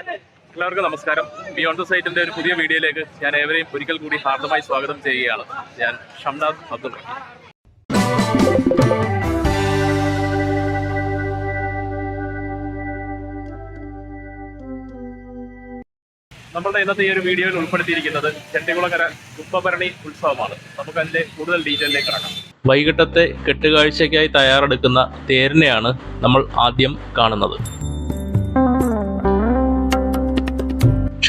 എല്ലാവർക്കും നമസ്കാരം. Beyond the സൈറ്റിന്റെ ഒരു പുതിയ വീഡിയോയിലേക്ക് ഞാൻ ഏവരെയും ഒരിക്കൽ കൂടി ഹാർദമായി സ്വാഗതം ചെയ്യുകയാണ്. ഞാൻ ഷംനാഥ് അബ്ദുൾ. നമ്മളുടെ ഇന്നത്തെ ഈ ഒരു വീഡിയോയിൽ ഉൾപ്പെടുത്തിയിരിക്കുന്നത് ചെട്ടികുളങ്ങര കുപ്പഭരണി ഉത്സവമാണ്. നമുക്ക് അതിന്റെ കൂടുതൽ ഡീറ്റെയിലേക്ക് കടക്കാം. വൈകിട്ടത്തെ കെട്ടുകാഴ്ചയ്ക്കായി തയ്യാറെടുക്കുന്ന തേരിനെയാണ് നമ്മൾ ആദ്യം കാണുന്നത്.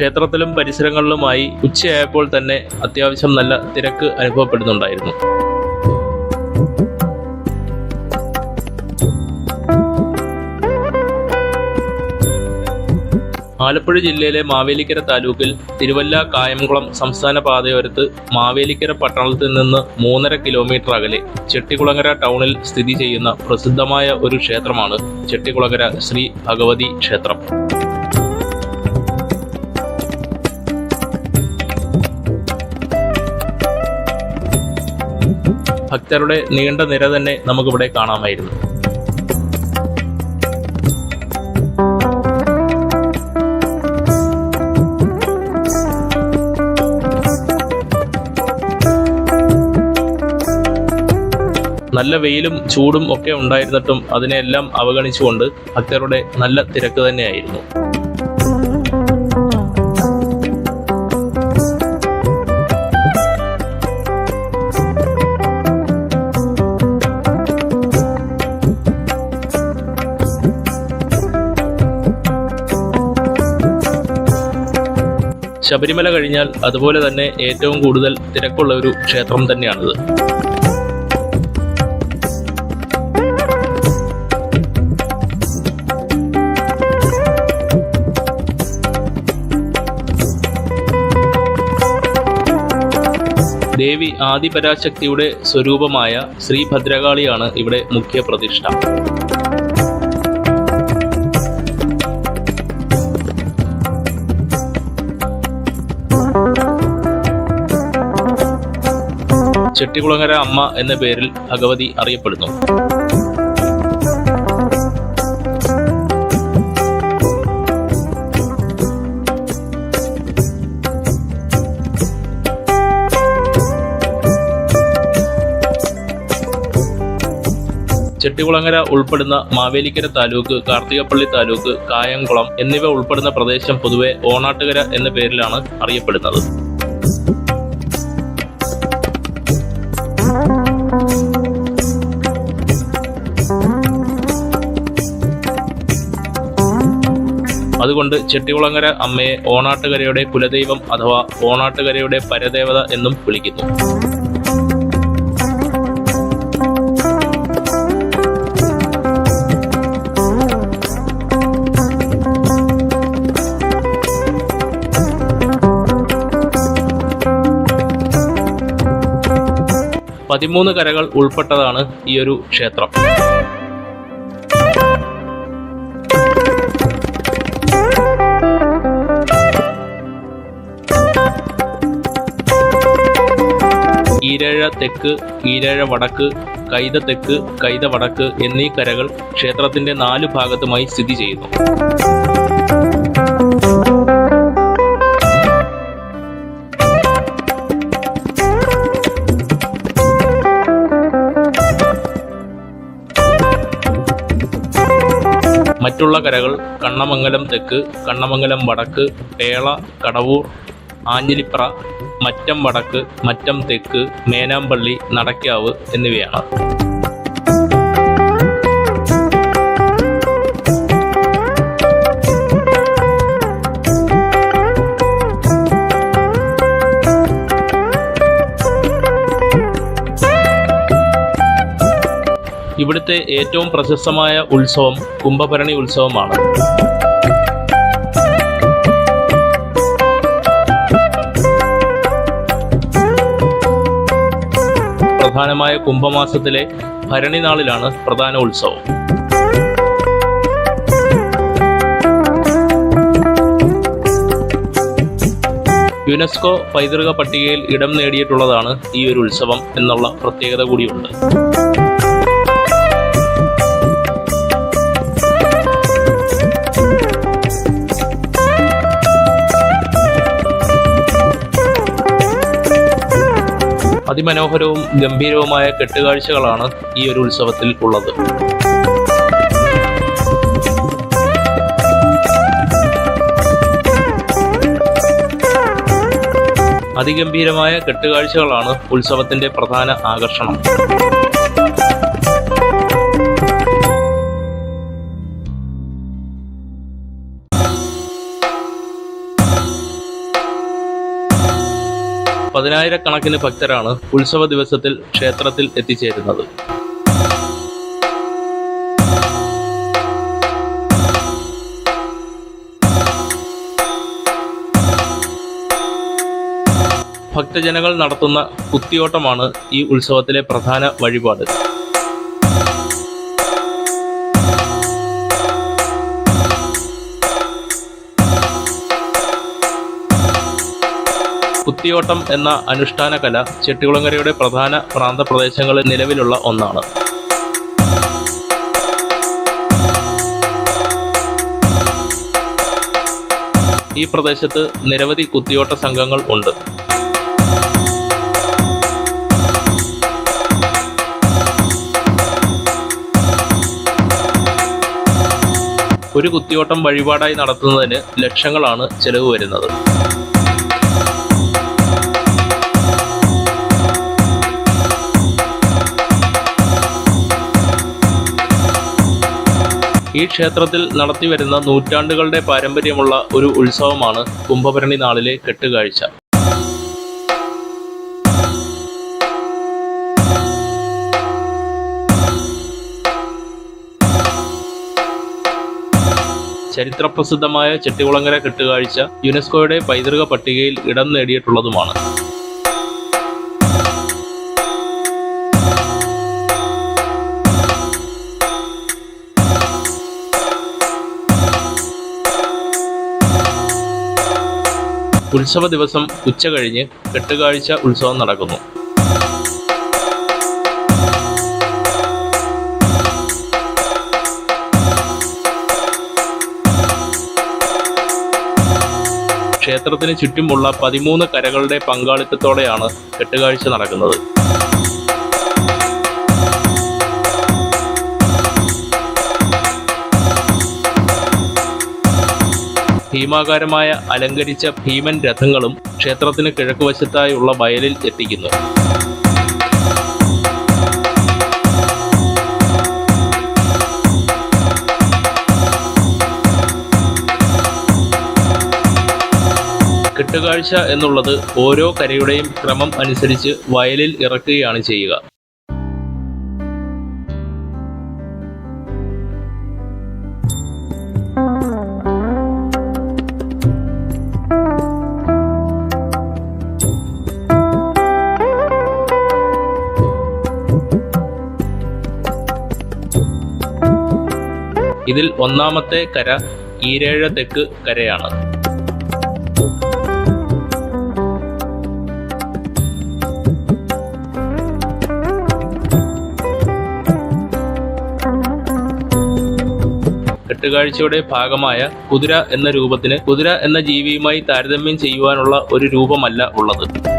ക്ഷേത്രത്തിലും പരിസരങ്ങളിലുമായി ഉച്ചയായപ്പോൾ തന്നെ അത്യാവശ്യം നല്ല തിരക്ക് അനുഭവപ്പെടുന്നുണ്ടായിരുന്നു. ആലപ്പുഴ ജില്ലയിലെ മാവേലിക്കര താലൂക്കിൽ തിരുവല്ല കായംകുളം സംസ്ഥാന പാതയോരത്ത് മാവേലിക്കര പട്ടണത്തിൽ നിന്ന് മൂന്നര കിലോമീറ്റർ അകലെ ചെട്ടികുളങ്ങര ടൗണിൽ സ്ഥിതി ചെയ്യുന്ന പ്രസിദ്ധമായ ഒരു ക്ഷേത്രമാണ് ചെട്ടികുളങ്ങര ശ്രീ ഭഗവതി ക്ഷേത്രം. ഭക്തരുടെ നീണ്ട നിര തന്നെ നമുക്കിവിടെ കാണാമായിരുന്നു. നല്ല വെയിലും ചൂടും ഒക്കെ ഉണ്ടായിരുന്നിട്ടും അതിനെയെല്ലാം അവഗണിച്ചുകൊണ്ട് ഭക്തരുടെ നല്ല തിരക്ക് തന്നെയായിരുന്നു. ശബരിമല കഴിഞ്ഞാൽ അതുപോലെ തന്നെ ഏറ്റവും കൂടുതൽ തിരക്കുള്ള ഒരു ക്ഷേത്രം തന്നെയാണിത്. ദേവി ആദിപരാശക്തിയുടെ സ്വരൂപമായ ശ്രീഭദ്രകാളിയാണ് ഇവിടെ മുഖ്യ പ്രതിഷ്ഠ ചെട്ടികുളങ്ങര അമ്മ എന്ന പേരിൽ ഭഗവതി അറിയപ്പെടുന്നു. ചെട്ടികുളങ്ങര ഉൾപ്പെടുന്ന മാവേലിക്കര താലൂക്ക് കാർത്തികപ്പള്ളി താലൂക്ക് കായംകുളം എന്നിവ ഉൾപ്പെടുന്ന പ്രദേശം പൊതുവെ ഓണാട്ടുകര എന്ന പേരിലാണ് അറിയപ്പെടുന്നത്. അതുകൊണ്ട് ചെട്ടികുളങ്ങര അമ്മയെ ഓണാട്ടുകരയുടെ കുലദൈവം അഥവാ ഓണാട്ടുകരയുടെ പരദേവത എന്നും വിളിക്കുന്നു. പതിമൂന്ന് കരകൾ ഉൾപ്പെട്ടതാണ് ഈ ഒരു ക്ഷേത്രം. ഈരഴ തെക്ക് ഈരഴ വടക്ക് കൈത തെക്ക് കൈത വടക്ക് എന്നീ കരകൾ ക്ഷേത്രത്തിന്റെ നാലു ഭാഗത്തുമായി സ്ഥിതി ചെയ്യുന്നു. മറ്റുള്ള കരകൾ കണ്ണമംഗലം തെക്ക് കണ്ണമംഗലം വടക്ക് പേള കടവൂർ ആഞ്ഞിലിപ്ര മറ്റം വടക്ക് മറ്റം തെക്ക് മേനാമ്പള്ളി നടക്കാവ് എന്നിവയാണ്. ഇവിടുത്തെ ഏറ്റവും പ്രശസ്തമായ ഉത്സവം കുംഭഭരണി ഉത്സവമാണ്. പ്രധാനമായ കുംഭമാസത്തിലെ ഭരണി നാളിലാണ് പ്രധാന ഉത്സവം. യുനെസ്കോ പൈതൃക പട്ടികയിൽ ഇടം നേടിയിട്ടുള്ളതാണ് ഈ ഒരു ഉത്സവം എന്നുള്ള പ്രത്യേകത കൂടിയുണ്ട്. അതിമനോഹരവും ഗംഭീരവുമായ കെട്ടുകാഴ്ചകളാണ് ഈ ഒരു ഉത്സവത്തിൽ ഉള്ളത്. അതിഗംഭീരമായ കെട്ടുകാഴ്ചകളാണ് ഉത്സവത്തിന്റെ പ്രധാന ആകർഷണം. പതിനായിരക്കണക്കിന് ഭക്തരാണ് ഉത്സവ ദിവസത്തിൽ ക്ഷേത്രത്തിൽ എത്തിച്ചേരുന്നത്. ഭക്തജനങ്ങൾ നടത്തുന്ന കുത്തിയോട്ടമാണ് ഈ ഉത്സവത്തിലെ പ്രധാന വഴിപാട്. കുത്തിയോട്ടം എന്ന അനുഷ്ഠാന കല ചെട്ടികുളങ്ങരയുടെ പ്രധാന പ്രാന്തപ്രദേശങ്ങളിൽ നിലവിലുള്ള ഒന്നാണ്. ഈ പ്രദേശത്ത് നിരവധി കുത്തിയോട്ട സംഘങ്ങൾ ഉണ്ട്. ഒരു കുത്തിയോട്ടം വഴിപാടായി നടത്തുന്നതിന് ലക്ഷങ്ങളാണ് ചെലവ് വരുന്നത്. ഈ ക്ഷേത്രത്തിൽ നടത്തിവരുന്ന നൂറ്റാണ്ടുകളുടെ പാരമ്പര്യമുള്ള ഒരു ഉത്സവമാണ് കുംഭഭരണി നാളിലെ കെട്ടുകാഴ്ച. ചരിത്രപ്രസിദ്ധമായ ചെട്ടികുളങ്ങര കെട്ടുകാഴ്ച യുനെസ്കോയുടെ പൈതൃക പട്ടികയിൽ ഇടം നേടിയിട്ടുള്ളതുമാണ്. ഉത്സവ ദിവസം ഉച്ച കഴിഞ്ഞ് കെട്ടുകാഴ്ച ഉത്സവം നടക്കുന്നു. ക്ഷേത്രത്തിന് ചുറ്റുമുള്ള പതിമൂന്ന് കരകളുടെ പങ്കാളിത്തത്തോടെയാണ് കെട്ടുകാഴ്ച നടക്കുന്നത്. ഭീമാകാരമായ അലങ്കരിച്ച ഭീമൻ രഥങ്ങളും ക്ഷേത്രത്തിന് കിഴക്കുവശത്തായുള്ള വയലിൽ എത്തിക്കുന്നു. കെട്ടുകാഴ്ച എന്നുള്ളത് ഓരോ കരയുടെയും ക്രമം അനുസരിച്ച് വയലിൽ ഇറക്കുകയാണ് ചെയ്യുക. ഇതിൽ ഒന്നാമത്തെ കര ഈരേഴ തെക്ക് കരയാണ്. കെട്ടുകാഴ്ചയുടെ ഭാഗമായ കുതിര എന്ന രൂപത്തിന് കുതിര എന്ന ജീവിയുമായി താരതമ്യം ചെയ്യുവാനുള്ള ഒരു രൂപമല്ല ഉള്ളത്.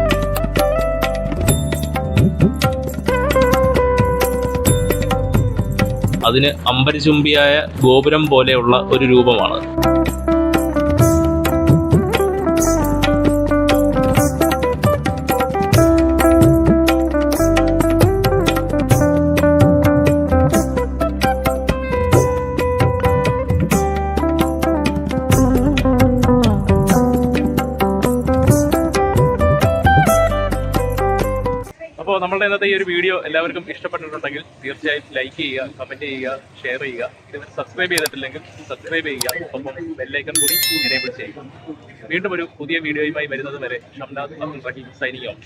അതിന് അമ്പരചുംബിയായ ഗോപുരം പോലെയുള്ള ഒരു രൂപമാണ്. അപ്പോൾ നമ്മളുടെ ഇന്നത്തെ ഈ ഒരു വീഡിയോ എല്ലാവർക്കും ഇഷ്ടപ്പെട്ടിട്ടുണ്ടെങ്കിൽ തീർച്ചയായും ലൈക്ക് ചെയ്യുക കമന്റ് ചെയ്യുക ഷെയർ ചെയ്യുക. ഇതുവരെ സബ്സ്ക്രൈബ് ചെയ്തിട്ടില്ലെങ്കിൽ സബ്സ്ക്രൈബ് ചെയ്യുക. ഒപ്പം ബെല്ലൈക്കൺ കൂടി എനേബിൾ ചെയ്യുക. വീണ്ടും ഒരു പുതിയ വീഡിയോയുമായി വരുന്നത് വരെ ഷംനാഥ് അബ്ദുൾ റഹീം സൈനിങ് ഓഫ്